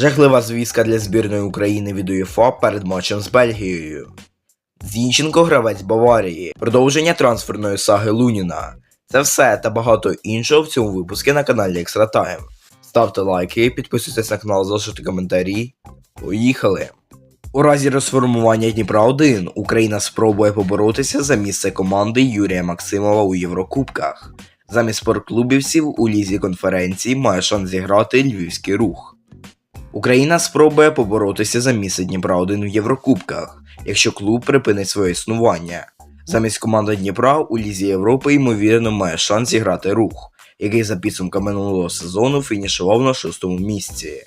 Жахлива звістка для збірної України від УЄФА перед матчем з Бельгією. Зінченко гравець Баварії. Продовження трансферної саги Луніна. Це все та багато іншого в цьому випуску на каналі Extra Time. Ставте лайки, підписуйтесь на канал, залишайте коментарі. Поїхали! У разі розформування Дніпра 1 Україна спробує поборотися за місце команди Юрія Максимова у Єврокубках. Замість спортклубівців у лізі конференції має шанс зіграти львівський рух. Україна спробує поборотися за місце Дніпра 1 в Єврокубках, якщо клуб припинить своє існування. Замість команди Дніпра у Лізі Європи ймовірно має шанс зіграти рух, який за підсумками минулого сезону фінішував на шостому місці.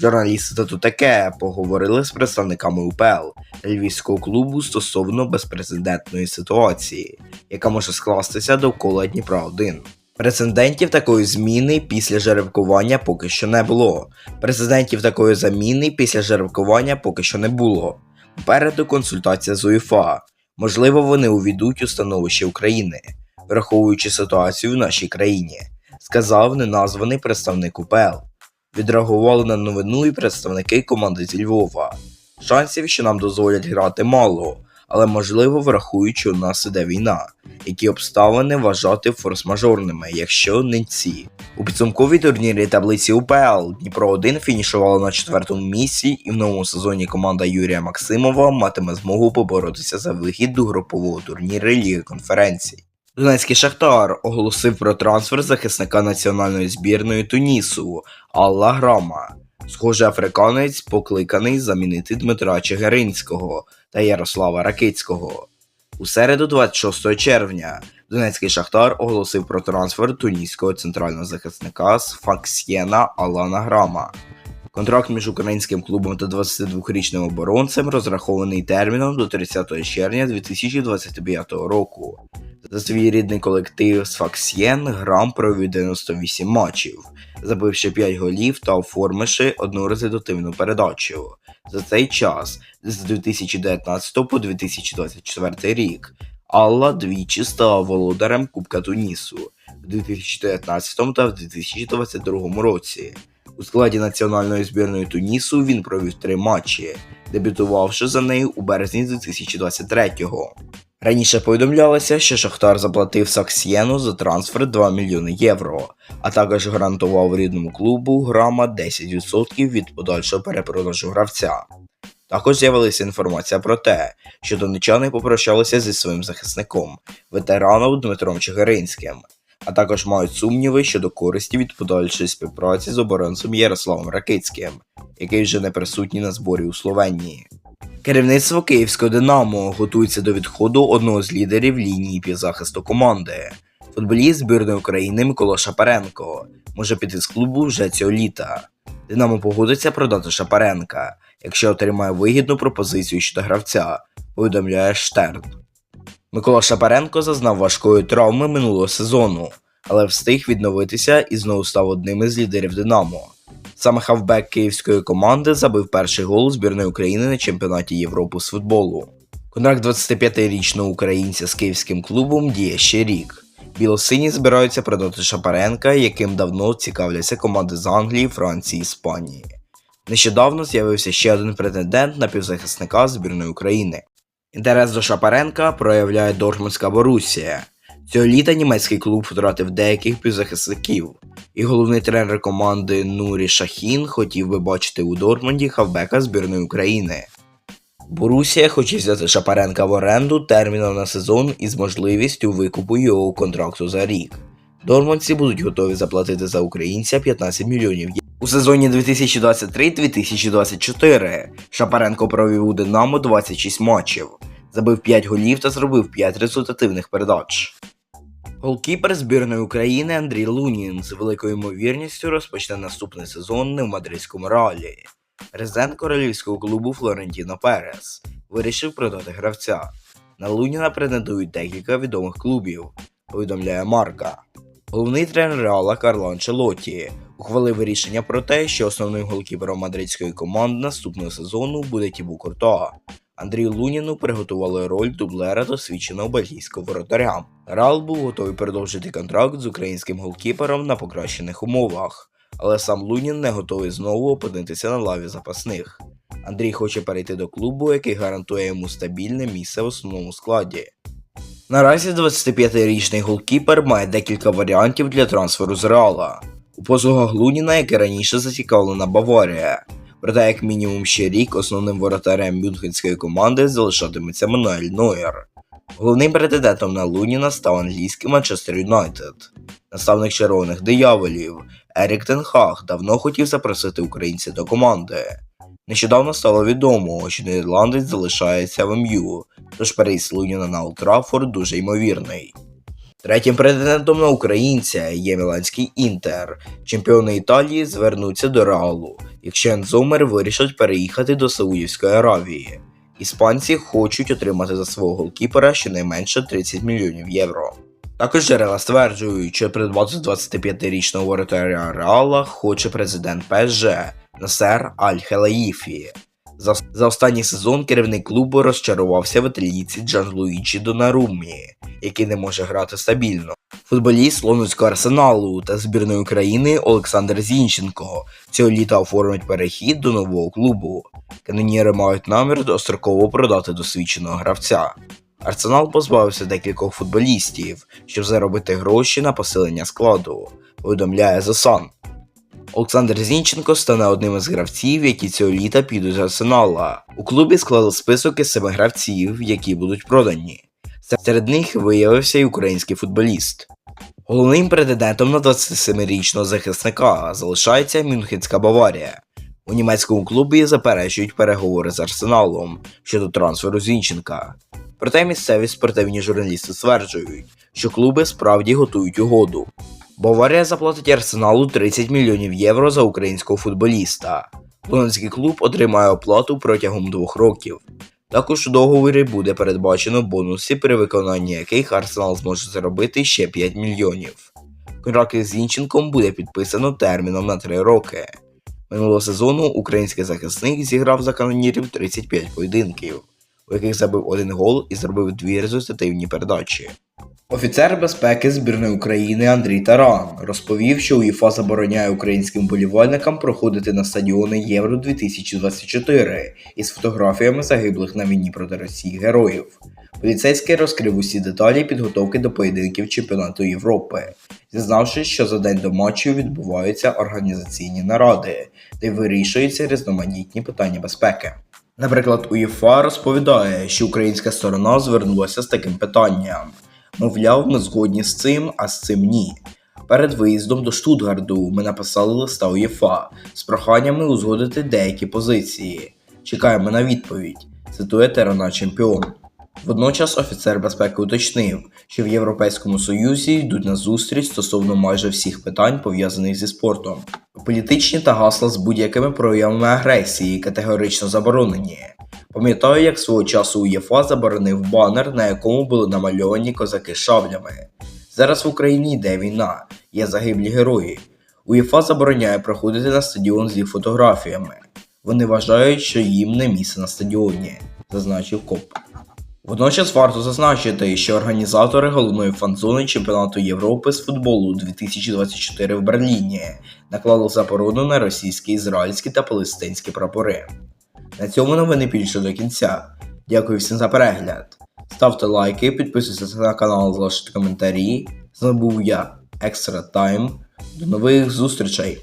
Журналісти та тут таке поговорили з представниками УПЛ львівського клубу стосовно безпрецедентної ситуації, яка може скластися довкола Дніпра 1. Прецедентів такої зміни після жеребкування поки що не було. Прецедентів такої заміни після жеребкування поки що не було. Попереду консультація з УЄФА. Можливо, вони увійдуть у становище України, враховуючи ситуацію в нашій країні, сказав неназваний представник УПЛ. Відреагували на новину і представники команди зі Львова. Шансів, що нам дозволять грати мало, але можливо врахуючи у нас іде війна, які обставини вважати форс-мажорними, якщо не ці. У підсумковій турнірі таблиці УПЛ Дніпро 1 фінішувало на четвертому місці, і в новому сезоні команда Юрія Максимова матиме змогу поборотися за вихід до групового турніру Ліги конференцій. Донецький Шахтар оголосив про трансфер захисника національної збірної Тунісу Алла Грама. Схоже, африканець покликаний замінити Дмитра Чигиринського та Ярослава Ракицького. У середу, 26 червня, Донецький Шахтар оголосив про трансфер туніського центрального захисника з Факсьєна Алана Грама. Контракт між українським клубом та 22-річним оборонцем розрахований терміном до 30 червня 2025 року. За свій рідний колектив з Факсьєн Грам провів 98 матчів, забивши 5 голів та оформивши одну результативну передачу. За цей час з 2019 по 2024 рік Алла двічі стала володарем Кубка Тунісу в 2019 та в 2022 році. У складі національної збірної Тунісу він провів три матчі, дебютувавши за нею у березні 2023-го. Раніше повідомлялося, що Шахтар заплатив Саксьєну за трансфер 2 мільйони євро, а також гарантував рідному клубу грама 10% від подальшого перепродажу гравця. Також з'явилася інформація про те, що донечани попрощалися зі своїм захисником, ветераном Дмитром Чигиринським, а також мають сумніви щодо користі від подальшої співпраці з оборонцем Ярославом Ракицьким, який вже не присутній на зборі у Словенії. Керівництво Київського Динамо готується до відходу одного з лідерів лінії півзахисту команди. Футболіст збірної України Микола Шапаренко може піти з клубу вже цього літа. Динамо погодиться продати Шапаренка, якщо отримає вигідну пропозицію щодо гравця, повідомляє Штерн. Микола Шапаренко зазнав важкої травми минулого сезону, але встиг відновитися і знову став одним із лідерів Динамо. Саме хавбек київської команди забив перший гол збірної України на чемпіонаті Європи з футболу. Контракт 25-річного українця з київським клубом діє ще рік. Білосині збираються продати Шапаренка, яким давно цікавляться команди з Англії, Франції Іспанії. Нещодавно з'явився ще один претендент на півзахисника збірної України. Інтерес до Шапаренка проявляє Дортмундська Борусія. Цього літа німецький клуб втратив деяких півзахисників, і головний тренер команди Нурі Шахін хотів би бачити у Дортмунді хавбека збірної України. Борусія хоче взяти Шапаренка в оренду терміном на сезон із можливістю викупу його контракту за рік. Дормандці будуть готові заплатити за українця 15 мільйонів євро. У сезоні 2023-2024 Шапаренко провів у Динамо 26 матчів, забив 5 голів та зробив 5 результативних передач. Голкіпер збірної України Андрій Лунін з великою ймовірністю розпочне наступний сезон не в мадридському реалі. Президент королівського клубу Флорентіно Перес вирішив продати гравця. На Луніна претендують декілька відомих клубів, повідомляє Марка. Головний тренер Реала Карло Анчелоті ухвалив рішення про те, що основним голкіпером мадридської команди наступного сезону буде Тібу Куртоа. Андрію Луніну приготували роль дублера досвідченого бельгійського воротаря. Реал був готовий продовжити контракт з українським голкіпером на покращених умовах, але сам Лунін не готовий знову опинитися на лаві запасних. Андрій хоче перейти до клубу, який гарантує йому стабільне місце в основному складі. Наразі 25-річний голкіпер має декілька варіантів для трансферу з Реала. У послугах Луніна, яке раніше зацікавлена Баварія. Проте, як мінімум ще рік, основним воротарем мюнхенської команди залишатиметься Мануель Нойер. Головним претендентом на Луніна став англійський Манчестер Юнайтед. Наставник червоних дияволів Ерік Тенхаг давно хотів запросити українця до команди. Нещодавно стало відомо, що нідерландець залишається в МЮ, тож переїзд Луніна на Олдрафорд дуже ймовірний. Третім претендентом на українця є Міланський Інтер. Чемпіони Італії звернуться до Реалу, якщо Ензомер вирішать переїхати до Саудівської Аравії. Іспанці хочуть отримати за свого голкіпера щонайменше 30 мільйонів євро. Також джерела стверджують, що придбати 25-річного воротаря Реала хоче президент ПСЖ Насер Аль-Хелаїфі. За, за останній сезон керівник клубу розчарувався в італійці Джанлуїджі Донарумі, який не може грати стабільно. Футболіст лондонського арсеналу та збірної України Олександр Зінченко цього літа оформить перехід до нового клубу. Каноніри мають намір достроково продати досвідченого гравця. Арсенал позбавився декількох футболістів, щоб заробити гроші на посилення складу, повідомляє The Sun. Олександр Зінченко стане одним із гравців, які цього літа підуть з Арсенала. У клубі склали список із семи гравців, які будуть продані. Серед них виявився й український футболіст. Головним претендентом на 27-річного захисника залишається Мюнхенська Баварія. У німецькому клубі заперечують переговори з Арсеналом щодо трансферу Зінченка. Проте місцеві спортивні журналісти стверджують, що клуби справді готують угоду. Баварія заплатить Арсеналу 30 мільйонів євро за українського футболіста. Лондонський клуб отримає оплату протягом двох років. Також у договорі буде передбачено бонуси, при виконанні яких Арсенал зможе заробити ще 5 мільйонів. Контракт з Зінченком буде підписано терміном на 3 роки. Минулого сезону український захисник зіграв за канонірів 35 поєдинків, у яких забив один гол і зробив дві результативні передачі. Офіцер безпеки збірної України Андрій Таран розповів, що УЄФА забороняє українським болівальникам проходити на стадіони Євро 2024 із фотографіями загиблих на війні проти Росії героїв. Поліцейський розкрив усі деталі підготовки до поєдинків чемпіонату Європи, зізнавши, що за день до матчів відбуваються організаційні наради, де вирішуються різноманітні питання безпеки. Наприклад, УЄФА розповідає, що українська сторона звернулася з таким питанням. Мовляв, ми згодні з цим, а з цим ні. Перед виїздом до Штутгарду ми написали листа УЄФА з проханнями узгодити деякі позиції. Чекаємо на відповідь. Цитує Терена Чемпіон. Водночас офіцер безпеки уточнив, що в Європейському Союзі йдуть на зустріч стосовно майже всіх питань, пов'язаних зі спортом. Політичні та гасла з будь-якими проявами агресії категорично заборонені. Пам'ятаю, як свого часу УЄФА заборонив банер, на якому були намальовані козаки шаблями. Зараз в Україні йде війна, є загиблі герої. УЄФА забороняє проходити на стадіон з їх фотографіями. Вони вважають, що їм не місце на стадіоні, зазначив КОП. Водночас варто зазначити, що організатори головної фан-зони чемпіонату Європи з футболу 2024 в Берліні наклали заборону на російські, ізраїльські та палестинські прапори. На цьому новини більше до кінця. Дякую всім за перегляд. Ставте лайки, підписуйтесь на канал, залишайте коментарі. З був я, Екстра Тайм. До нових зустрічей!